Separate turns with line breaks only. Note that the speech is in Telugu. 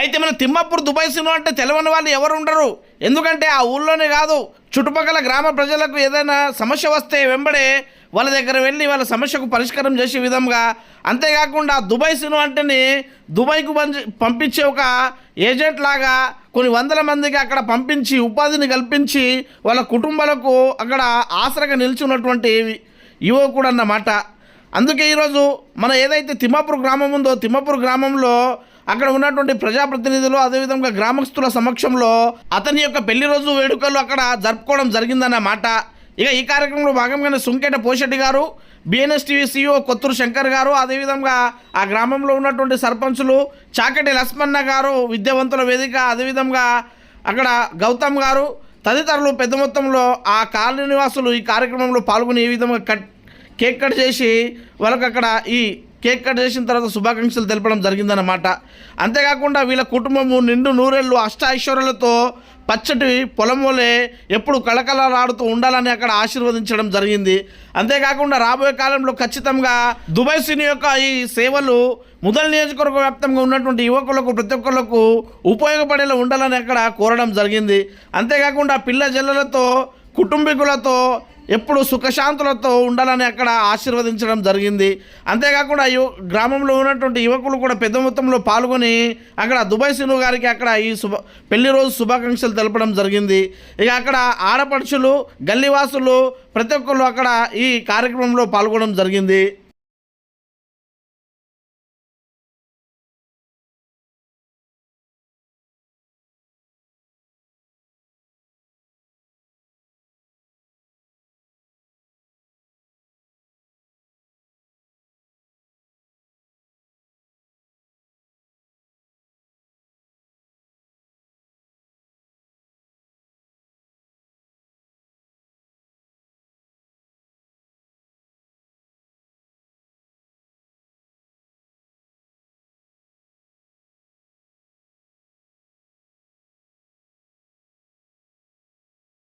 అయితే మన తిమ్మాపూర్ దుబాయ్ సినిమా అంటే తెలవని వాళ్ళు ఎవరు ఉండరు. ఎందుకంటే ఆ ఊళ్ళోనే కాదు చుట్టుపక్కల గ్రామ ప్రజలకు ఏదైనా సమస్య వస్తే వెంబడే వాళ్ళ దగ్గర వెళ్ళి వాళ్ళ సమస్యకు పరిష్కారం చేసే విధంగా. అంతేకాకుండా దుబాయ్ సినిమా అంటేనే దుబాయ్కు పంపించే ఒక ఏజెంట్ లాగా కొన్ని వందల మందికి అక్కడ పంపించి ఉపాధిని కల్పించి వాళ్ళ కుటుంబాలకు అక్కడ ఆసరగా నిల్చున్నటువంటి యువకుడు అన్నమాట. అందుకే ఈరోజు మన ఏదైతే తిమ్మాపూర్ గ్రామం ఉందో తిమ్మాపూర్ గ్రామంలో అక్కడ ఉన్నటువంటి ప్రజాప్రతినిధులు అదేవిధంగా గ్రామస్తుల సమక్షంలో అతని యొక్క పెళ్ళి రోజు వేడుకలు అక్కడ జరుపుకోవడం జరిగిందన్నమాట ఇక ఈ కార్యక్రమంలో భాగంగానే సుంకేట పోషెట్టి గారు BNS TV CEO Kothuru Shankar గారు అదేవిధంగా ఆ గ్రామంలో ఉన్నటువంటి సర్పంచులు చాకటి లక్ష్మణ గారు విద్యావంతుల వేదిక అదేవిధంగా అక్కడ గౌతమ్ గారు తదితరులు పెద్ద మొత్తంలో ఆ కాలనీ నివాసులు ఈ కార్యక్రమంలో పాల్గొని ఈ విధంగా కట్ కేక్ కట్ చేసి వాళ్ళకు అక్కడ ఈ కేక్ కట్ చేసిన తర్వాత శుభాకాంక్షలు తెలపడం జరిగిందన్నమాట. అంతేకాకుండా వీళ్ళ కుటుంబము నిండు నూరేళ్ళు అష్ట ఐశ్వర్యాలతో పచ్చటి పొలం వలె ఎప్పుడు కళకళలాడుతూ ఉండాలని అక్కడ ఆశీర్వదించడం జరిగింది. అంతేకాకుండా రాబోయే కాలంలో ఖచ్చితంగా దుబాయ్ సినీ యొక్క ఈ సేవలు ముదల్ నియోజకవర్గ వ్యాప్తంగా ఉన్నటువంటి యువకులకు ప్రతి ఒక్కరికి ఉపయోగపడేలా ఉండాలని అక్కడ కోరడం జరిగింది. అంతేకాకుండా పిల్ల జల్లలతో కుటుంబీకులతో ఎప్పుడు సుఖశాంతులతో ఉండాలని అక్కడ ఆశీర్వదించడం జరిగింది. అంతేకాకుండా యు గ్రామంలో ఉన్నటువంటి యువకులు కూడా పెద్ద మొత్తంలో పాల్గొని అక్కడ దుబాయ్ సిను గారికి అక్కడ ఈ శుభ పెళ్ళి రోజు శుభాకాంక్షలు తెలపడం జరిగింది. ఇక అక్కడ ఆడపడుచులు గల్లీవాసులు ప్రతి ఒక్కరు అక్కడ ఈ కార్యక్రమంలో పాల్గొనడం జరిగింది.